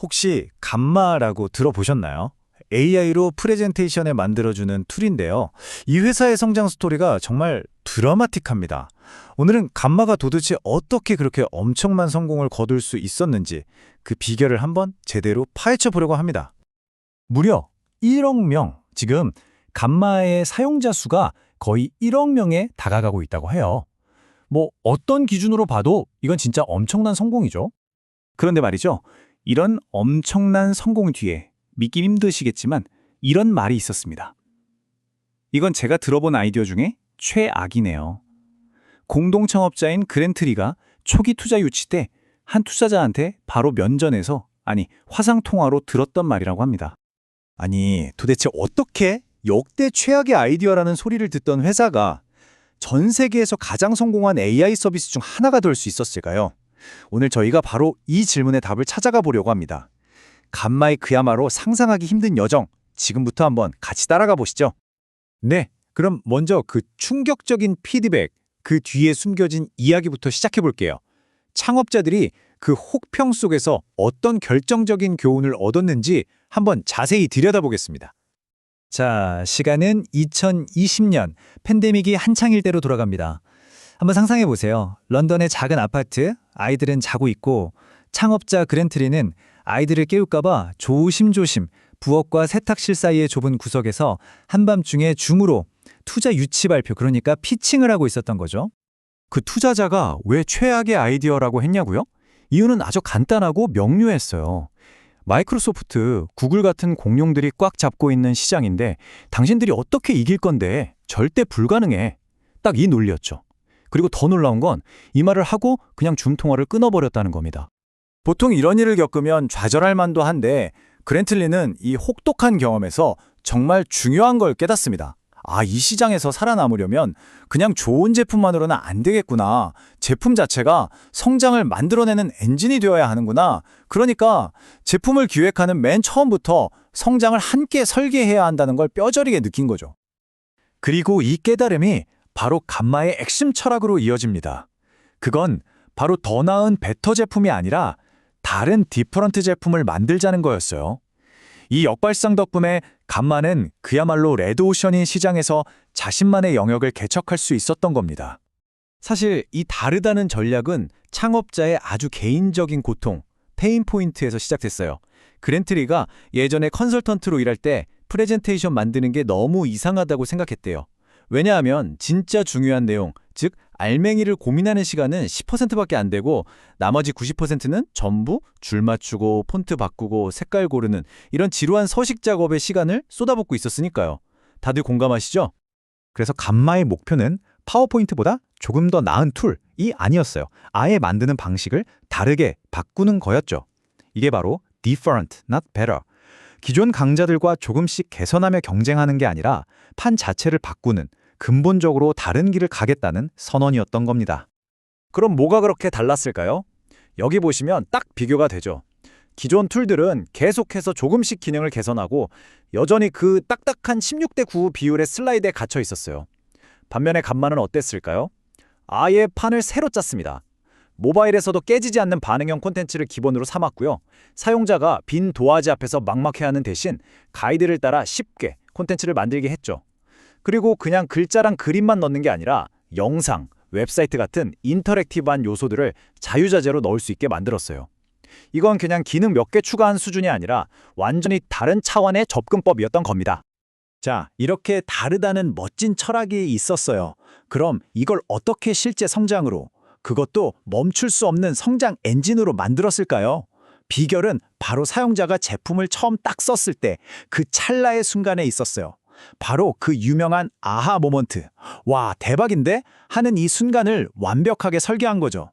혹시 감마라고 들어보셨나요? AI로 프레젠테이션에 만들어주는 툴인데요. 이 회사의 성장 스토리가 정말 드라마틱합니다. 오늘은 감마가 도대체 어떻게 그렇게 엄청난 성공을 거둘 수 있었는지 그 비결을 한번 제대로 파헤쳐 보려고 합니다. 무려 1억 명, 지금 감마의 사용자 수가 거의 1억 명에 다가가고 있다고 해요. 뭐 어떤 기준으로 봐도 이건 진짜 엄청난 성공이죠. 그런데 말이죠. 이런 엄청난 성공 뒤에 믿기 힘드시겠지만 이런 말이 있었습니다. 이건 제가 들어본 아이디어 중에 최악이네요. 공동 창업자인 그랜트리가 초기 투자 유치 때 한 투자자한테 바로 면전에서 아니 화상 통화로 들었던 말이라고 합니다. 아니 도대체 어떻게 역대 최악의 아이디어라는 소리를 듣던 회사가 전 세계에서 가장 성공한 AI 서비스 중 하나가 될 수 있었을까요? 오늘 저희가 바로 이 질문의 답을 찾아가 보려고 합니다. 간마의 그야말로 상상하기 힘든 여정, 지금부터 한번 같이 따라가 보시죠. 네, 그럼 먼저 그 충격적인 피드백, 그 뒤에 숨겨진 이야기부터 시작해 볼게요. 창업자들이 그 혹평 속에서 어떤 결정적인 교훈을 얻었는지 한번 자세히 들여다보겠습니다. 자, 시간은 2020년 팬데믹이 한창일 때로 돌아갑니다. 한번 상상해 보세요. 런던의 작은 아파트, 아이들은 자고 있고 창업자 그랜트리는 아이들을 깨울까봐 조심조심 부엌과 세탁실 사이의 좁은 구석에서 한밤중에 줌으로 투자 유치 발표, 그러니까 피칭을 하고 있었던 거죠. 그 투자자가 왜 최악의 아이디어라고 했냐고요? 이유는 아주 간단하고 명료했어요. 마이크로소프트, 구글 같은 공룡들이 꽉 잡고 있는 시장인데 당신들이 어떻게 이길 건데 절대 불가능해. 딱 이 논리였죠. 그리고 더 놀라운 건 이 말을 하고 그냥 줌 통화를 끊어버렸다는 겁니다. 보통 이런 일을 겪으면 좌절할 만도 한데 그랜틀리는 이 혹독한 경험에서 정말 중요한 걸 깨닫습니다. 아, 이 시장에서 살아남으려면 그냥 좋은 제품만으로는 안 되겠구나. 제품 자체가 성장을 만들어내는 엔진이 되어야 하는구나. 그러니까 제품을 기획하는 맨 처음부터 성장을 함께 설계해야 한다는 걸 뼈저리게 느낀 거죠. 그리고 이 깨달음이 바로 감마의 핵심 철학으로 이어집니다. 그건 바로 더 나은 베터 제품이 아니라 다른 디퍼런트 제품을 만들자는 거였어요. 이 역발상 덕분에 감마는 그야말로 레드오션인 시장에서 자신만의 영역을 개척할 수 있었던 겁니다. 사실 이 다르다는 전략은 창업자의 아주 개인적인 고통, 페인 포인트에서 시작됐어요. 그랜트리가 예전에 컨설턴트로 일할 때 프레젠테이션 만드는 게 너무 이상하다고 생각했대요. 왜냐하면 진짜 중요한 내용, 즉 알맹이를 고민하는 시간은 10%밖에 안 되고 나머지 90%는 전부 줄 맞추고 폰트 바꾸고 색깔 고르는 이런 지루한 서식 작업에 시간을 쏟아붓고 있었으니까요. 다들 공감하시죠? 그래서 감마의 목표는 파워포인트보다 조금 더 나은 툴이 아니었어요. 아예 만드는 방식을 다르게 바꾸는 거였죠. 이게 바로 different, not better. 기존 강자들과 조금씩 개선하며 경쟁하는 게 아니라 판 자체를 바꾸는 근본적으로 다른 길을 가겠다는 선언이었던 겁니다. 그럼 뭐가 그렇게 달랐을까요? 여기 보시면 딱 비교가 되죠. 기존 툴들은 계속해서 조금씩 기능을 개선하고 여전히 그 딱딱한 16대 9 비율의 슬라이드에 갇혀 있었어요. 반면에 간만은 어땠을까요? 아예 판을 새로 짰습니다. 모바일에서도 깨지지 않는 반응형 콘텐츠를 기본으로 삼았고요. 사용자가 빈 도화지 앞에서 막막해하는 대신 가이드를 따라 쉽게 콘텐츠를 만들게 했죠. 그리고 그냥 글자랑 그림만 넣는 게 아니라 영상, 웹사이트 같은 인터랙티브한 요소들을 자유자재로 넣을 수 있게 만들었어요. 이건 그냥 기능 몇 개 추가한 수준이 아니라 완전히 다른 차원의 접근법이었던 겁니다. 자, 이렇게 다르다는 멋진 철학이 있었어요. 그럼 이걸 어떻게 실제 성장으로, 그것도 멈출 수 없는 성장 엔진으로 만들었을까요? 비결은 바로 사용자가 제품을 처음 딱 썼을 때 그 찰나의 순간에 있었어요. 바로 그 유명한 아하 모먼트. 와, 대박인데? 하는 이 순간을 완벽하게 설계한 거죠.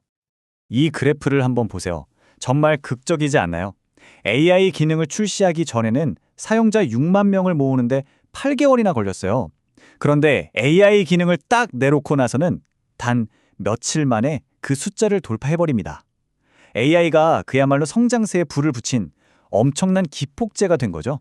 이 그래프를 한번 보세요. 정말 극적이지 않나요? AI 기능을 출시하기 전에는 사용자 6만 명을 모으는데 8개월이나 걸렸어요. 그런데 AI 기능을 딱 내놓고 나서는 단 며칠 만에 그 숫자를 돌파해버립니다. AI가 그야말로 성장세에 불을 붙인 엄청난 기폭제가 된 거죠.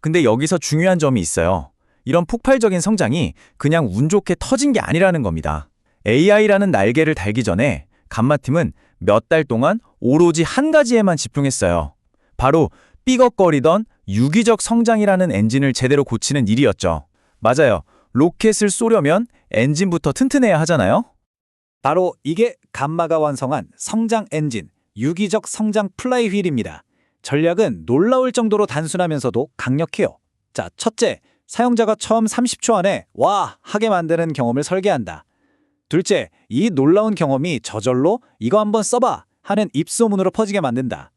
근데 여기서 중요한 점이 있어요. 이런 폭발적인 성장이 그냥 운 좋게 터진 게 아니라는 겁니다. AI라는 날개를 달기 전에 감마팀은 몇 달 동안 오로지 한 가지에만 집중했어요. 바로 삐걱거리던 유기적 성장이라는 엔진을 제대로 고치는 일이었죠. 맞아요. 로켓을 쏘려면 엔진부터 튼튼해야 하잖아요. 바로 이게 감마가 완성한 성장 엔진, 유기적 성장 플라이 휠입니다. 전략은 놀라울 정도로 단순하면서도 강력해요. 자, 첫째, 사용자가 처음 30초 안에 와! 하게 만드는 경험을 설계한다. 둘째, 이 놀라운 경험이 저절로 이거 한번 써봐! 하는 입소문으로 퍼지게 만든다.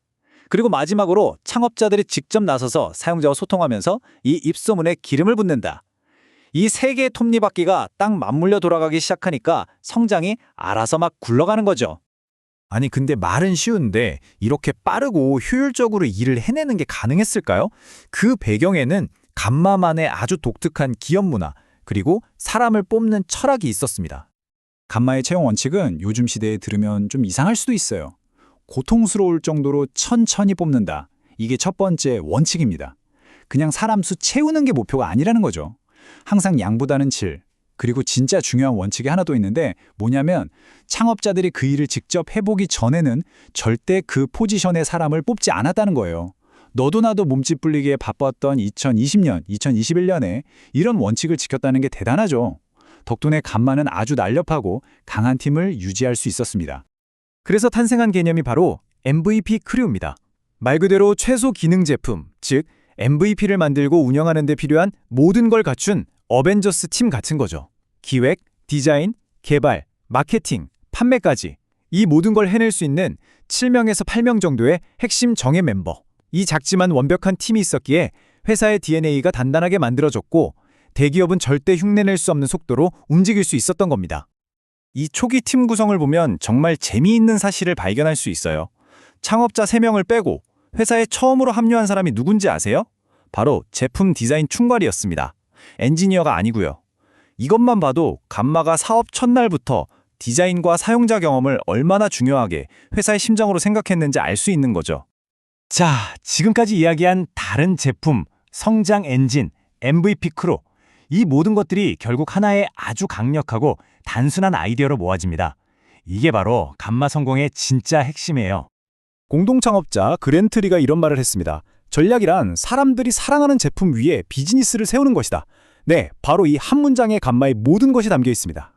그리고 마지막으로 창업자들이 직접 나서서 사용자와 소통하면서 이 입소문에 기름을 붓는다. 이 세 개의 톱니바퀴가 딱 맞물려 돌아가기 시작하니까 성장이 알아서 막 굴러가는 거죠. 아니 근데 말은 쉬운데 이렇게 빠르고 효율적으로 일을 해내는 게 가능했을까요? 그 배경에는 감마만의 아주 독특한 기업 문화 그리고 사람을 뽑는 철학이 있었습니다. 감마의 채용 원칙은 요즘 시대에 들으면 좀 이상할 수도 있어요. 고통스러울 정도로 천천히 뽑는다. 이게 첫 번째 원칙입니다. 그냥 사람 수 채우는 게 목표가 아니라는 거죠. 항상 양보다는 질. 그리고 진짜 중요한 원칙이 하나 더 있는데 뭐냐면 창업자들이 그 일을 직접 해보기 전에는 절대 그 포지션의 사람을 뽑지 않았다는 거예요. 너도 나도 몸집 불리기에 바빴던 2020년, 2021년에 이런 원칙을 지켰다는 게 대단하죠. 덕분에 간만은 아주 날렵하고 강한 팀을 유지할 수 있었습니다. 그래서 탄생한 개념이 바로 MVP 크류입니다. 말 그대로 최소 기능 제품, 즉 MVP를 만들고 운영하는 데 필요한 모든 걸 갖춘 어벤져스 팀 같은 거죠. 기획, 디자인, 개발, 마케팅, 판매까지 이 모든 걸 해낼 수 있는 7명에서 8명 정도의 핵심 정예 멤버. 이 작지만 완벽한 팀이 있었기에 회사의 DNA가 단단하게 만들어졌고 대기업은 절대 흉내낼 수 없는 속도로 움직일 수 있었던 겁니다. 이 초기 팀 구성을 보면 정말 재미있는 사실을 발견할 수 있어요. 창업자 3명을 빼고 회사에 처음으로 합류한 사람이 누군지 아세요? 바로 제품 디자인 충괄이었습니다. 엔지니어가 아니고요. 이것만 봐도 감마가 사업 첫날부터 디자인과 사용자 경험을 얼마나 중요하게 회사의 심장으로 생각했는지 알 수 있는 거죠. 자, 지금까지 이야기한 다른 제품, 성장 엔진, MVP 크루 이 모든 것들이 결국 하나의 아주 강력하고 단순한 아이디어로 모아집니다. 이게 바로 감마 성공의 진짜 핵심이에요. 공동창업자 그랜트리가 이런 말을 했습니다. 전략이란 사람들이 사랑하는 제품 위에 비즈니스를 세우는 것이다. 네, 바로 이 한 문장의 감마의 모든 것이 담겨 있습니다.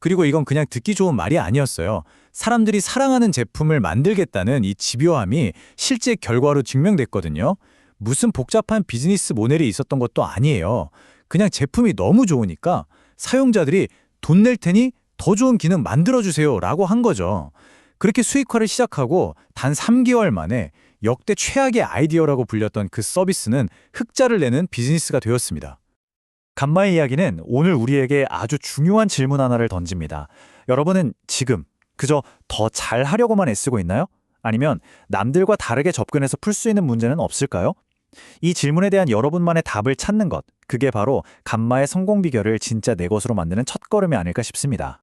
그리고 이건 그냥 듣기 좋은 말이 아니었어요. 사람들이 사랑하는 제품을 만들겠다는 이 집요함이 실제 결과로 증명됐거든요. 무슨 복잡한 비즈니스 모델이 있었던 것도 아니에요. 그냥 제품이 너무 좋으니까 사용자들이 돈 낼 테니 더 좋은 기능 만들어주세요 라고 한 거죠. 그렇게 수익화를 시작하고 단 3개월 만에 역대 최악의 아이디어라고 불렸던 그 서비스는 흑자를 내는 비즈니스가 되었습니다. 간마의 이야기는 오늘 우리에게 아주 중요한 질문 하나를 던집니다. 여러분은 지금 그저 더 잘하려고만 애쓰고 있나요? 아니면 남들과 다르게 접근해서 풀 수 있는 문제는 없을까요? 이 질문에 대한 여러분만의 답을 찾는 것, 그게 바로 감마의 성공 비결을 진짜 내 것으로 만드는 첫걸음이 아닐까 싶습니다.